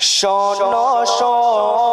শোনো শোনো।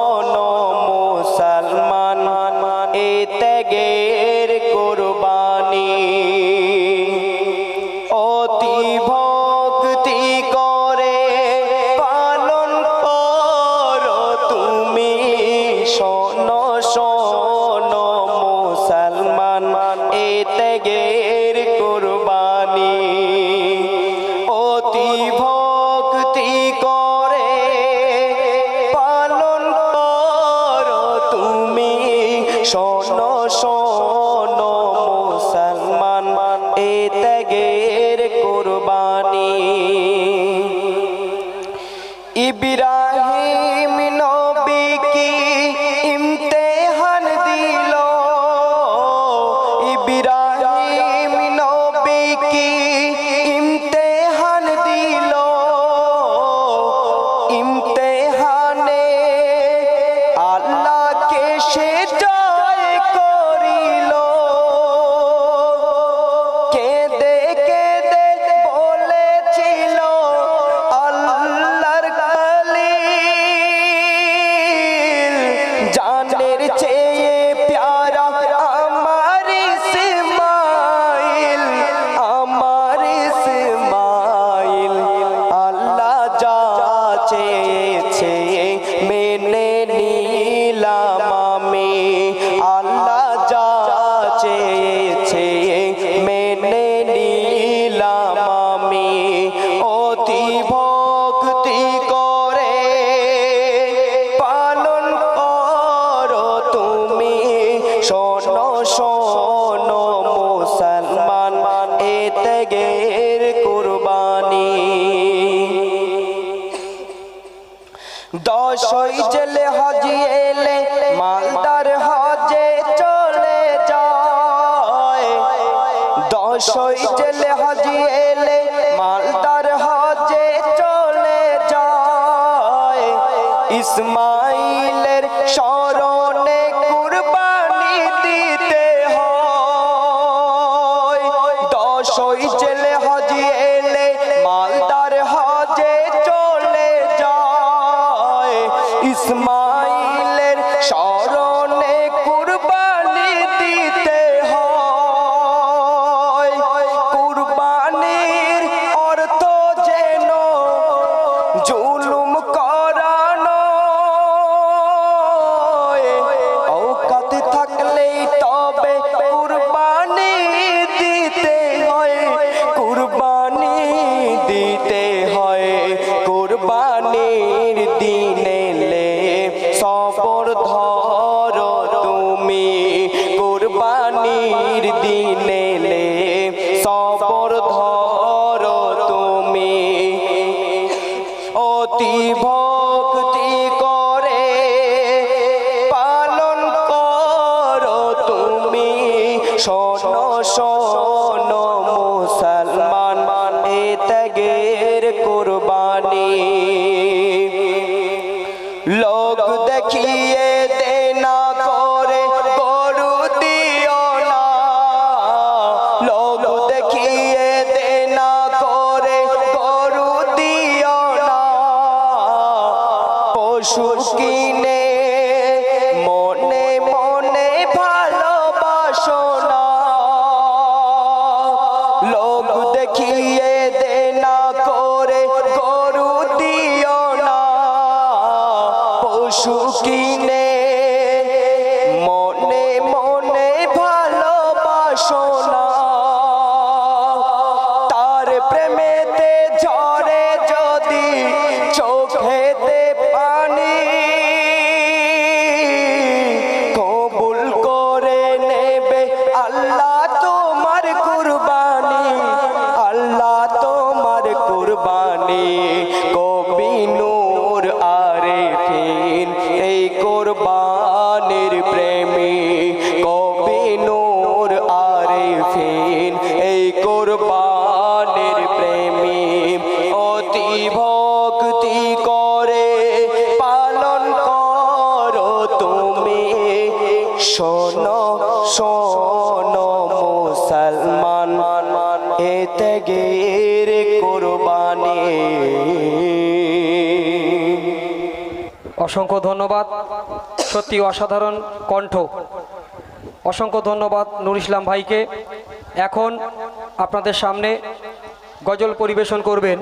হবে ত্যাগের কোরবানি। ইব্রাহিম নবী কি ইমতেহান দিল। ইব্রাহিম নবী কি ইমতেহান দিল। ইমতে it's, it, শোনো শোনো, মুসলমান এ ত্যাগের কুরবানি। দশই জেলে হজি এলে, মালদার হজে চলে যায়। দশই জেলে হজি এলে, মালদার হজে চলে যায়। ইসমাইলের সরণ পানির দিলে সবর ধর তুমি। অতি ভক্তি করে পালন কর তুমি। শোন শোন, মুসলমান মানে ত্যাগের কোরবানী। ওষুধ কিনে মনে মনে ভালোবাসো না। লোক দেখিয়ে দে এ ত্যাগের কোরবানি। অসংখ্য ধন্যবাদ। সত্যি অসাধারণ কণ্ঠ। অসংখ্য ধন্যবাদ নুর ইসলাম ভাইকে। এখন আপনাদের সামনে গজল পরিবেশন করবেন।